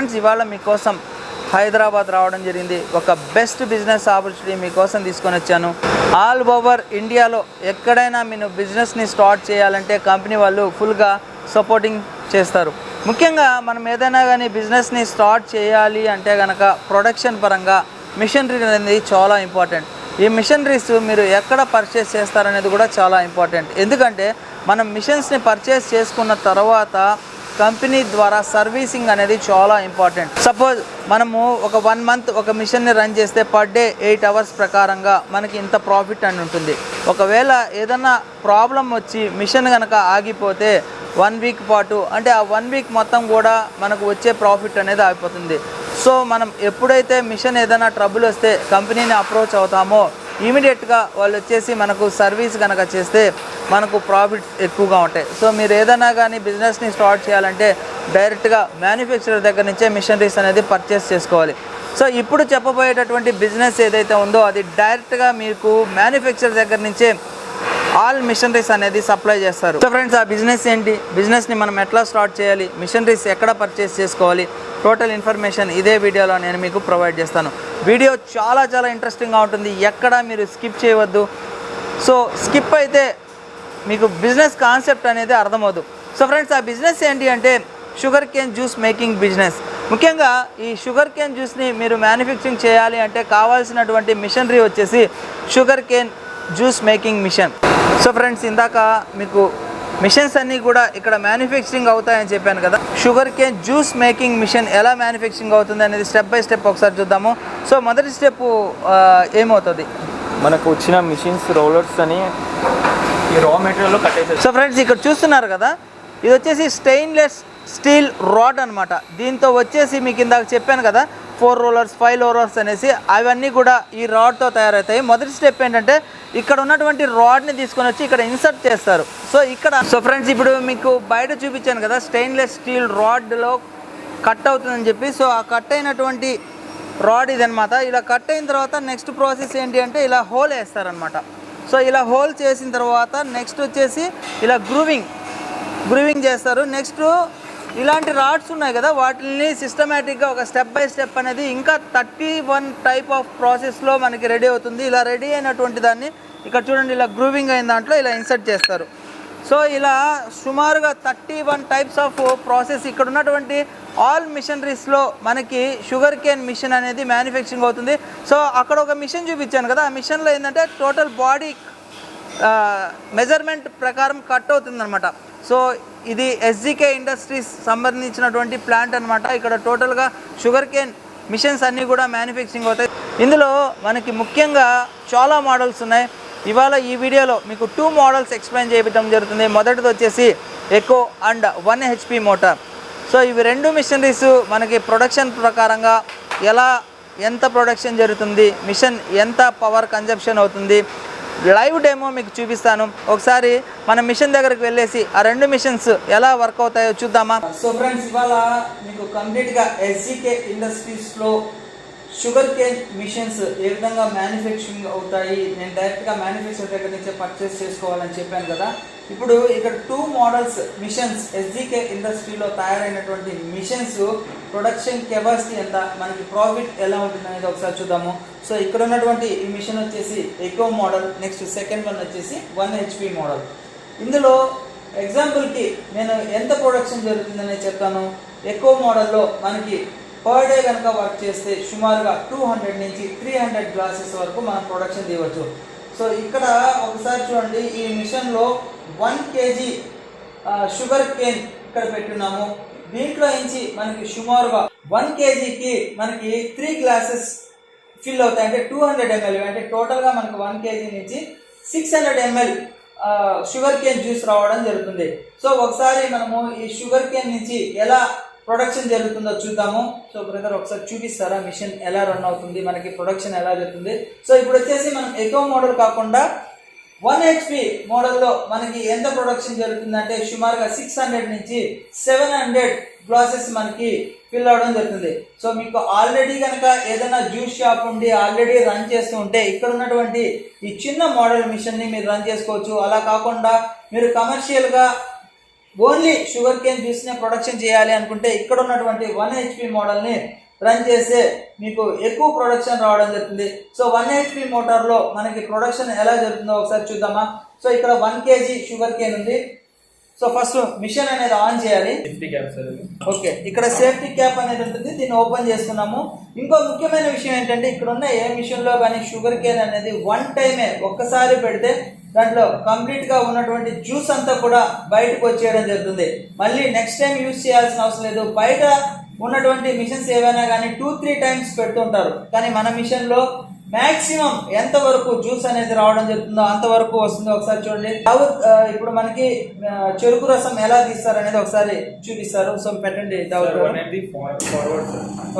Friends ఇవాళ మీకోసం హైదరాబాద్ రావడం జరిగింది. ఒక బెస్ట్ బిజినెస్ ఆపర్చునిటీ మీకోసం తీసుకొని వచ్చాను. ఆల్ ఓవర్ ఇండియాలో ఎక్కడైనా మీరు బిజినెస్ని స్టార్ట్ చేయాలంటే కంపెనీ వాళ్ళు ఫుల్గా సపోర్టింగ్ చేస్తారు. ముఖ్యంగా మనం ఏదైనా కానీ బిజినెస్ని స్టార్ట్ చేయాలి అంటే కనుక ప్రొడక్షన్ పరంగా మిషనరీ అనేది చాలా ఇంపార్టెంట్. ఈ మిషనరీస్ మీరు ఎక్కడ పర్చేస్ చేస్తారనేది కూడా చాలా ఇంపార్టెంట్. ఎందుకంటే మనం మిషన్స్ని పర్చేస్ చేసుకున్న తర్వాత కంపెనీ ద్వారా సర్వీసింగ్ అనేది చాలా ఇంపార్టెంట్. సపోజ్ మనము ఒక వన్ మంత్ ఒక మిషన్ని రన్ చేస్తే పర్ డే ఎయిట్ అవర్స్ ప్రకారంగా మనకి ఇంత ప్రాఫిట్ అని ఉంటుంది. ఒకవేళ ఏదన్నా ప్రాబ్లం వచ్చి మిషన్ కనుక ఆగిపోతే వన్ వీక్ పాటు అంటే ఆ వన్ వీక్ మొత్తం కూడా మనకు వచ్చే ప్రాఫిట్ అనేది ఆగిపోతుంది. సో మనం ఎప్పుడైతే మిషన్ ఏదైనా ట్రబుల్ వస్తే కంపెనీని అప్రోచ్ అవుతామో ఇమీడియట్గా వాళ్ళు వచ్చేసి మనకు సర్వీస్ కనుక చేస్తే మనకు ప్రాఫిట్స్ ఎక్కువగా ఉంటాయి. సో మీరు ఏదైనా కానీ బిజినెస్ని స్టార్ట్ చేయాలంటే డైరెక్ట్గా మ్యానుఫ్యాక్చరర్ దగ్గర నుంచే మిషనరీస్ అనేది పర్చేస్ చేసుకోవాలి. సో ఇప్పుడు చెప్పబోయేటటువంటి బిజినెస్ ఏదైతే ఉందో అది డైరెక్ట్గా మీకు మ్యానుఫ్యాక్చర్ దగ్గర నుంచే ఆల్ మిషనరీస్ అనేది సప్లై చేస్తారు. సో ఫ్రెండ్స్ ఆ బిజినెస్ ఏంటి? బిజినెస్ని మనం ఎట్లా స్టార్ట్ చేయాలి? మిషనరీస్ ఎక్కడ పర్చేస్ చేసుకోవాలి? టోటల్ ఇన్ఫర్మేషన్ ఇదే వీడియోలో నేను మీకు ప్రొవైడ్ చేస్తాను. వీడియో చాలా చాలా ఇంట్రెస్టింగ్గా ఉంటుంది. ఎక్కడ మీరు స్కిప్ చేయవద్దు. సో స్కిప్ అయితే మీకు బిజినెస్ కాన్సెప్ట్ అనేది అర్థమవుదు. సో ఫ్రెండ్స్ ఆ బిజినెస్ ఏంటి అంటే sugar cane juice making business ముఖ్యంగా ఈ షుగర్ కేన్ జ్యూస్ని మీరు మ్యానుఫ్యాక్చరింగ్ చేయాలి అంటే కావాల్సినటువంటి మిషనరీ వచ్చేసి sugar cane juice making machine so friends ఇందాక మీకు మిషన్స్ అన్నీ కూడా ఇక్కడ మ్యానుఫ్యాక్చరింగ్ అవుతాయని చెప్పాను కదా. Sugar cane juice making machine ఎలా మ్యానుఫ్యాక్చరింగ్ అవుతుంది అనేది స్టెప్ బై స్టెప్ ఒకసారి చూద్దాము. సో మొదటి స్టెప్ ఏమవుతుంది? మనకు వచ్చిన మిషన్స్ రోలర్స్ అని ఈ రా మెటీరియల్లో కట్టేసేది సో ఫ్రెండ్స్ ఇక్కడ చూస్తున్నారు కదా? ఇది వచ్చేసి స్టెయిన్లెస్ స్టీల్ రాడ్ అనమాట దీంతో వచ్చేసి మీకు ఇందాక చెప్పాను కదా ఫోర్ రోలర్స్ ఫైవ్ రోలర్స్ అనేసి అవన్నీ కూడా ఈ రాడ్తో తయారవుతాయి. మొదటి స్టెప్ ఏంటంటే ఇక్కడ ఉన్నటువంటి రాడ్ని తీసుకొని వచ్చి ఇక్కడ ఇన్సర్ట్ చేస్తారు. సో ఇక్కడ సో ఫ్రెండ్స్ ఇప్పుడు మీకు బయట చూపించాను కదా స్టెయిన్లెస్ స్టీల్ రాడ్లో కట్ అవుతుందని చెప్పి. సో ఆ కట్ అయినటువంటి రాడ్ ఇదనమాట ఇలా కట్ అయిన తర్వాత నెక్స్ట్ ప్రాసెస్ ఏంటి అంటే ఇలా హోల్ వేస్తారనమాట సో ఇలా హోల్ చేసిన తర్వాత నెక్స్ట్ వచ్చేసి ఇలా గ్రూవింగ్ గ్రూవింగ్ చేస్తారు. నెక్స్ట్ ఇలాంటి రాడ్స్ ఉన్నాయి కదా వాటిని సిస్టమేటిక్గా ఒక స్టెప్ బై స్టెప్ అనేది ఇంకా థర్టీ వన్ టైప్ ఆఫ్ ప్రాసెస్లో మనకి రెడీ అవుతుంది. ఇలా రెడీ అయినటువంటి దాన్ని ఇక్కడ చూడండి ఇలా గ్రూవింగ్ అయిన దాంట్లో ఇలా ఇన్సర్ట్ చేస్తారు. సో ఇలా సుమారుగా thirty one types of process ఇక్కడ ఉన్నటువంటి ఆల్ మిషనరీస్లో మనకి షుగర్ కేన్ మిషన్ అనేది మ్యానుఫ్యాక్చరింగ్ అవుతుంది. సో అక్కడ ఒక మిషన్ చూపించాను కదా ఆ మిషన్లో ఏంటంటే టోటల్ బాడీ మెజర్మెంట్ ప్రకారం కట్ అవుతుంది అనమాట సో ఇది ఎస్జికే ఇండస్ట్రీస్ సంబంధించినటువంటి ప్లాంట్ అనమాట ఇక్కడ టోటల్గా షుగర్ కేన్ మిషన్స్ అన్నీ కూడా మ్యానుఫ్యాక్చరింగ్ అవుతాయి. ఇందులో మనకి ముఖ్యంగా చాలా మోడల్స్ ఉన్నాయి. ఇవాళ ఈ వీడియోలో మీకు టూ మోడల్స్ ఎక్స్ప్లెయిన్ చేయడం జరుగుతుంది. మొదటిది వచ్చేసి eco and one HP motor so ఇవి రెండు మిషనరీస్ మనకి ప్రొడక్షన్ ప్రకారంగా ఎలా ఎంత ప్రొడక్షన్ జరుగుతుంది మిషన్ ఎంత పవర్ కన్జప్షన్ అవుతుంది లైవ్ డెమో మీకు చూపిస్తాను. ఒకసారి మన మిషన్ దగ్గరికి వెళ్ళేసి ఆ రెండు మిషన్స్ ఎలా వర్క్ అవుతాయో చూద్దామా? సో ఫ్రెండ్స్ ఇవాళ మీకు కంప్లీట్గా ఎస్జీకే ఇండస్ట్రీస్లో షుగర్ కేన్ మిషన్స్ ఏ విధంగా మ్యానుఫ్యాక్చరింగ్ అవుతాయి నేను డైరెక్ట్గా మ్యానుఫ్యాక్చర్ దగ్గర నుంచే పర్చేస్ చేసుకోవాలని చెప్పాను కదా. ఇప్పుడు ఇక్కడ టూ మోడల్స్ మిషన్స్ ఎస్జీకే ఇండస్ట్రీలో తయారైనటువంటి మిషన్స్ ప్రొడక్షన్ కెపాసిటీ ఎంత మనకి ప్రాఫిట్ ఎలా ఉంటుంది అనేది ఒకసారి చూద్దాము. సో ఇక్కడ ఉన్నటువంటి ఈ మిషన్ వచ్చేసి ఎక్కువ మోడల్ నెక్స్ట్ సెకండ్ వన్ వచ్చేసి వన్ హెచ్పి మోడల్ ఇందులో ఎగ్జాంపుల్కి నేను ఎంత ప్రొడక్షన్ జరుగుతుందనే చెప్తాను. ఎక్కువ మోడల్లో మనకి పర్ డే కనుక వర్క్ చేస్తే సుమారుగా టూ హండ్రెడ్ నుంచి త్రీ హండ్రెడ్ గ్లాసెస్ వరకు మనం ప్రొడక్షన్ తీయవచ్చు. సో ఇక్కడ ఒకసారి చూడండి ఈ మిషన్లో వన్ కేజీ షుగర్ కేన్ ఇక్కడ పెట్టున్నాము. దీంట్లో నుంచి మనకి సుమారుగా వన్ కేజీకి మనకి త్రీ గ్లాసెస్ ఫిల్ అవుతాయి. అంటే టూ హండ్రెడ్ ఎంఎల్ అంటే టోటల్గా మనకు వన్ కేజీ నుంచి six hundred ML sugar cane juice రావడం జరుగుతుంది. సో ఒకసారి మనము ఈ షుగర్ కేన్ నుంచి ఎలా ప్రొడక్షన్ జరుగుతుందో చూద్దాము. సో బ్రదర్ ఒకసారి చూపిస్తారా మిషన్ ఎలా రన్ అవుతుంది? మనకి ప్రొడక్షన్ ఎలా జరుగుతుంది? సో ఇప్పుడు వచ్చేసి మనం ఎక్కువ మోడల్ కాకుండా వన్ హెచ్పి మోడల్లో మనకి ఎంత ప్రొడక్షన్ జరుగుతుందంటే సుమారుగా సిక్స్ హండ్రెడ్ నుంచి సెవెన్ హండ్రెడ్ గ్లాసెస్ మనకి ఫిల్ అవడం జరుగుతుంది. సో మీకు ఆల్రెడీ కనుక ఏదైనా జ్యూస్ షాప్ ఉండి ఆల్రెడీ రన్ చేస్తూ ఉంటే ఇక్కడ ఉన్నటువంటి ఈ చిన్న మోడల్ మిషన్ని మీరు రన్ చేసుకోవచ్చు. అలా కాకుండా మీరు కమర్షియల్గా ఓన్లీ షుగర్ కేన్ జ్యూస్నే ప్రొడక్షన్ చేయాలి అనుకుంటే ఇక్కడ ఉన్నటువంటి వన్ హెచ్పి మోడల్ని రన్ చేస్తే మీకు ఎక్కువ ప్రొడక్షన్ రావడం జరుగుతుంది. సో వన్ హెచ్పి మోటార్లో మనకి ప్రొడక్షన్ ఎలా జరుగుతుందో ఒకసారి చూద్దామా? సో ఇక్కడ వన్ కేజీ షుగర్ కేన్ ఉంది. సో ఫస్ట్ మిషన్ అనేది ఆన్ చేయాలి. ఓకే ఇక్కడ సేఫ్టీ క్యాప్ అనేది ఉంటుంది. దీన్ని ఓపెన్ చేస్తున్నాము. ఇంకో ముఖ్యమైన విషయం ఏంటంటే ఇక్కడ ఉన్న ఏ మిషన్లో కానీ షుగర్ కేన్ అనేది వన్ టైమే ఒక్కసారి పెడితే దాంట్లో కంప్లీట్గా ఉన్నటువంటి జ్యూస్ అంతా కూడా బయటకు వచ్చేయడం జరుగుతుంది. మళ్ళీ నెక్స్ట్ టైం యూజ్ చేయాల్సిన అవసరం లేదు. బయట ఉన్నటువంటి మిషన్స్ ఏవైనా కానీ టూ త్రీ టైమ్స్ పెడుతుంటారు కానీ మన మిషన్ లో మాక్సిమం ఎంత వరకు జ్యూస్ అనేది రావడం జరుగుతుందో అంతవరకు వస్తుందో ఒకసారి చూడండి. దావుద్ ఆ, ఇప్పుడు మనకి చెరుకు రసం ఎలా తీస్తారు అనేది ఒకసారి చూపిస్తారు. సో పెట్టండి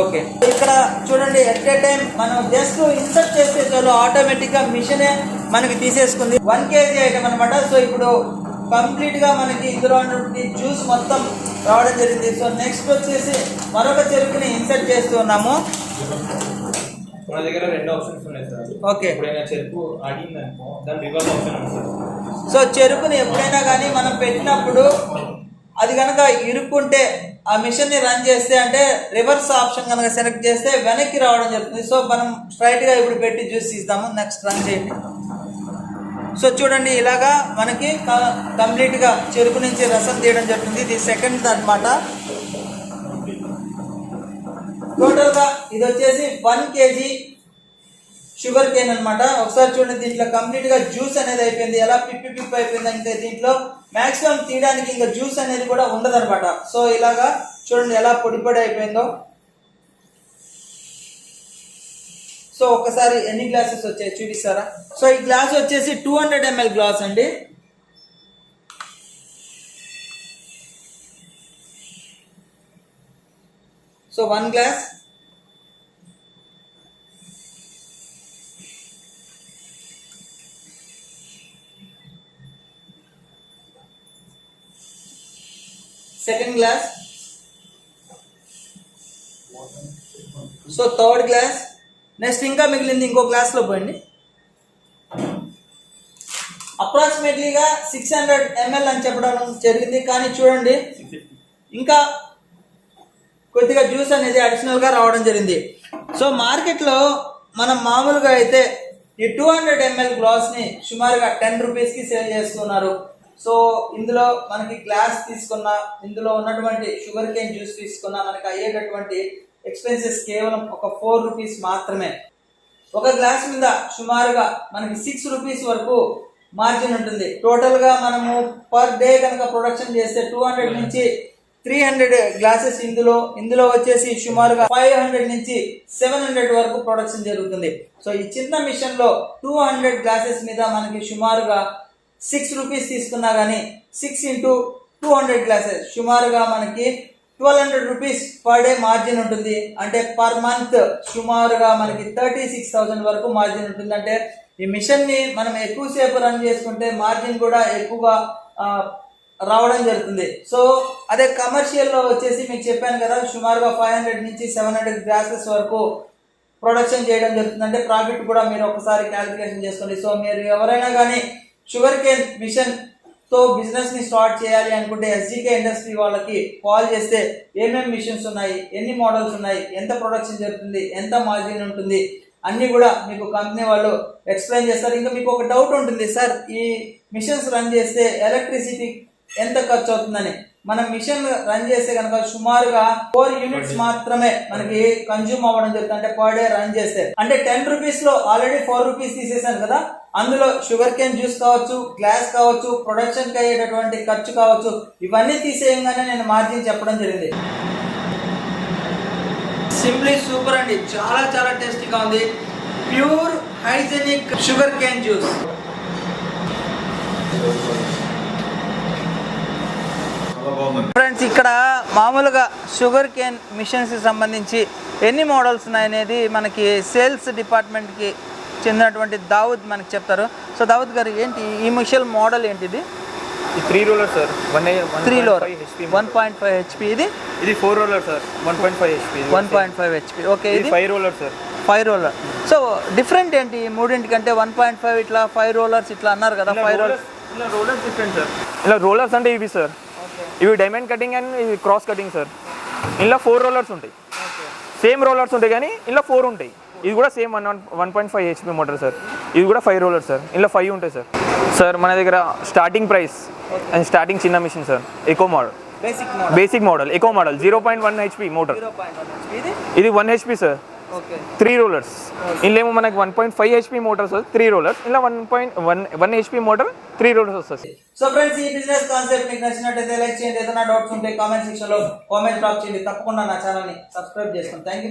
ఓకే. ఇక్కడ చూడండి ఎట్ ఏ టైం మనం జస్ట్ ఇన్సర్ట్ చేస్తే చాలు ఆటోమేటిక్గా మిషనే మనకి తీసేసుకుంది. వన్ కేజీ ఐటమ్ అనమాట సో ఇప్పుడు కంప్లీట్గా మనకి ఇందులో ఉన్నటువంటి జ్యూస్ మొత్తం రావడం జరిగింది. సో నెక్స్ట్ వచ్చేసి మరొక చెరుకుని ఇన్సర్ట్ చేస్తూ ఉన్నాము. మన దగ్గర రెండు ఆప్షన్స్ ఉన్నాయి సార్ ఓకే. ఎప్పుడైనా చెరుకు అనుకో దాని రివర్స్ ఆప్షన్ ఉంది సార్. సో చెరుకుని ఎప్పుడైనా కానీ మనం పెట్టినప్పుడు అది కనుక ఇరుక్కుంటే ఆ మిషన్ని రన్ చేస్తే అంటే రివర్స్ ఆప్షన్ కనుక సెలెక్ట్ చేస్తే వెనక్కి రావడం జరుగుతుంది. సో మనం స్ట్రైట్గా ఇప్పుడు పెట్టి జ్యూస్ తీస్తాము నెక్స్ట్ రన్ చేయండి. సో చూడండి ఇలాగా మనకి కంప్లీట్గా చెరుకు నుంచి రసం తీయడం జరుగుతుంది. ఇది సెకండ్ అన్నమాట టోటల్గా ఇది వచ్చేసి వన్ కేజీ షుగర్ కేన్ అనమాట ఒకసారి చూడండి దీంట్లో కంప్లీట్గా జ్యూస్ అనేది అయిపోయింది. ఎలా పిప్పి పిప్పి అయిపోయింది అంటే దీంట్లో మ్యాక్సిమం తీయడానికి ఇంకా జ్యూస్ అనేది కూడా ఉండదనమాట సో ఇలాగా చూడండి ఎలా పొడి పొడి అయిపోయిందో. సో ఒకసారి ఎన్ని గ్లాసెస్ వచ్చాయి చూపిస్తారా? సో ఈ గ్లాస్ వచ్చేసి టూ హండ్రెడ్ ఎంఎల్ గ్లాస్ అండి. So one glass second glass so third glass next ఇంకా మిగిలింది ఇంకో గ్లాస్లో పోయండి. అప్రాక్సిమేట్లీగా సిక్స్ హండ్రెడ్ ఎంఎల్ అని చెప్పడం జరిగింది. కానీ చూడండి ఇంకా కొద్దిగా జ్యూస్ అనేది అడిషనల్గా రావడం జరిగింది. సో మార్కెట్లో మనం మామూలుగా అయితే ఈ టూ హండ్రెడ్ ఎంఎల్ గ్లాస్ని సుమారుగా టెన్ రూపీస్కి సేల్ చేస్తున్నారు. సో ఇందులో మనకి గ్లాస్ తీసుకున్న ఇందులో ఉన్నటువంటి షుగర్ కేన్ జ్యూస్ తీసుకున్న మనకి అయ్యేటటువంటి ఎక్స్పెన్సెస్ కేవలం ఒక ఫోర్ రూపీస్ మాత్రమే. ఒక గ్లాస్ మీద సుమారుగా మనకి సిక్స్ రూపీస్ వరకు మార్జిన్ ఉంటుంది. టోటల్గా మనము పర్ డే కనుక ప్రొడక్షన్ చేస్తే టూ హండ్రెడ్ నుంచి త్రీ హండ్రెడ్ గ్లాసెస్ ఇందులో ఇందులో వచ్చేసి సుమారుగా ఫైవ్ హండ్రెడ్ నుంచి సెవెన్ హండ్రెడ్ వరకు ప్రొడక్షన్ జరుగుతుంది. సో ఈ చిన్న మిషన్లో టూ హండ్రెడ్ గ్లాసెస్ మీద మనకి సుమారుగా సిక్స్ రూపీస్ తీసుకున్నా కానీ six into two hundred glasses. సుమారుగా మనకి twelve hundred rupees per day margin ఉంటుంది. అంటే పర్ మంత్ సుమారుగా మనకి థర్టీ సిక్స్ థౌసండ్ వరకు మార్జిన్ ఉంటుంది. అంటే ఈ మిషన్ని మనం ఎక్కువసేపు రన్ చేసుకుంటే మార్జిన్ కూడా ఎక్కువగా రావడం జరుగుతుంది. సో అదే కమర్షియల్లో వచ్చేసి మీకు చెప్పాను కదా సుమారుగా ఫైవ్ హండ్రెడ్ నుంచి సెవెన్ హండ్రెడ్ గ్లాసెస్ వరకు ప్రొడక్షన్ చేయడం జరుగుతుంది. అంటే ప్రాఫిట్ కూడా మీరు ఒకసారి క్యాలిక్యులేషన్ చేసుకోండి. సో మీరు ఎవరైనా కానీ షుగర్ కేన్ మిషన్తో బిజినెస్ని స్టార్ట్ చేయాలి అనుకుంటే ఎస్జీకే ఇండస్ట్రీ వాళ్ళకి కాల్ చేస్తే ఏమేమి మిషన్స్ ఉన్నాయి ఎన్ని మోడల్స్ ఉన్నాయి ఎంత ప్రొడక్షన్ జరుగుతుంది ఎంత మార్జిన్ ఉంటుంది అన్నీ కూడా మీకు కంపెనీ వాళ్ళు ఎక్స్ప్లెయిన్ చేస్తారు. ఇంకా మీకు ఒక డౌట్ ఉంటుంది సార్ ఈ మిషన్స్ రన్ చేస్తే ఎలక్ట్రిసిటీ ఎంత ఖర్చు అవుతుందని మనం మిషన్ రన్ చేస్తే కనుక సుమారుగా ఫోర్ యూనిట్స్ మాత్రమే మనకి కన్జ్యూమ్ అవ్వడం జరుగుతుంది. అంటే పర్ డే రన్ చేస్తే. అంటే టెన్ రూపీస్లో ఆల్రెడీ ఫోర్ రూపీస్ తీసేసాను కదా. అందులో షుగర్ కేన్ జ్యూస్ కావచ్చు గ్లాస్ కావచ్చు ప్రొడక్షన్కి అయ్యేటటువంటి ఖర్చు కావచ్చు ఇవన్నీ తీసేయంగానే నేను మార్జిన్ చెప్పడం జరిగింది. సింప్లీ సూపర్ అండి. చాలా చాలా టేస్టీగా ఉంది. Pure hygienic sugar cane juice friends ఇక్కడ మామూలుగా షుగర్ కేన్ మిషన్స్కి సంబంధించి ఎన్ని మోడల్స్ ఉన్నాయనేది మనకి సేల్స్ డిపార్ట్మెంట్కి చెందినటువంటి దావుద్ మనకి చెప్తారు. సో దావుద్ గారు ఏంటి ఈ మిషన్ మోడల్ ఏంటిది? Three roller sir one three lower HP one point five HP ఇది? ఇది four roller sir one point five HP one point five HP okay ఇది five roller sir five roller so different ఏంటి ఈ మూడింటికంటే? One point five ఇట్లా five rollers ఇట్లా అన్నారు కదా ఇలా five rollers rollers different sir ఇలా రోలర్స్ అంటే ఇవి సార్ ఇవి డైమండ్ కటింగ్ అండ్ ఇవి క్రాస్ కటింగ్ సార్ ఇందులో ఫోర్ రోలర్స్ ఉంటాయి. సేమ్ రోలర్స్ ఉంటాయి కానీ ఇందులో ఫోర్ ఉంటాయి. ఇది కూడా same one one point five HP motor sir ఇది కూడా ఫైవ్ రోలర్స్ సార్ ఇందులో ఫైవ్ ఉంటాయి సార్ సార్ మన దగ్గర స్టార్టింగ్ ప్రైస్ అండ్ స్టార్టింగ్ చిన్న machine sir eco model basic model eco model zero point one HP motor ఇది? One HP sir three rollers ఇందులో మనకి one point five HP motors three rollers ఇలా one point one one HP motor three rollers వస్తుంది so friends ఈ business concept మీకు నచ్చినట్టయితే like చేయండి. ఏదైనా డౌట్స్ ఉంటే కామెంట్ సెక్షన్లో కామెంట్ డ్రాప్ చేయండి. తప్పకుండా నా ఛానల్ని సబ్స్క్రైబ్ చేసుకోండి. Thank you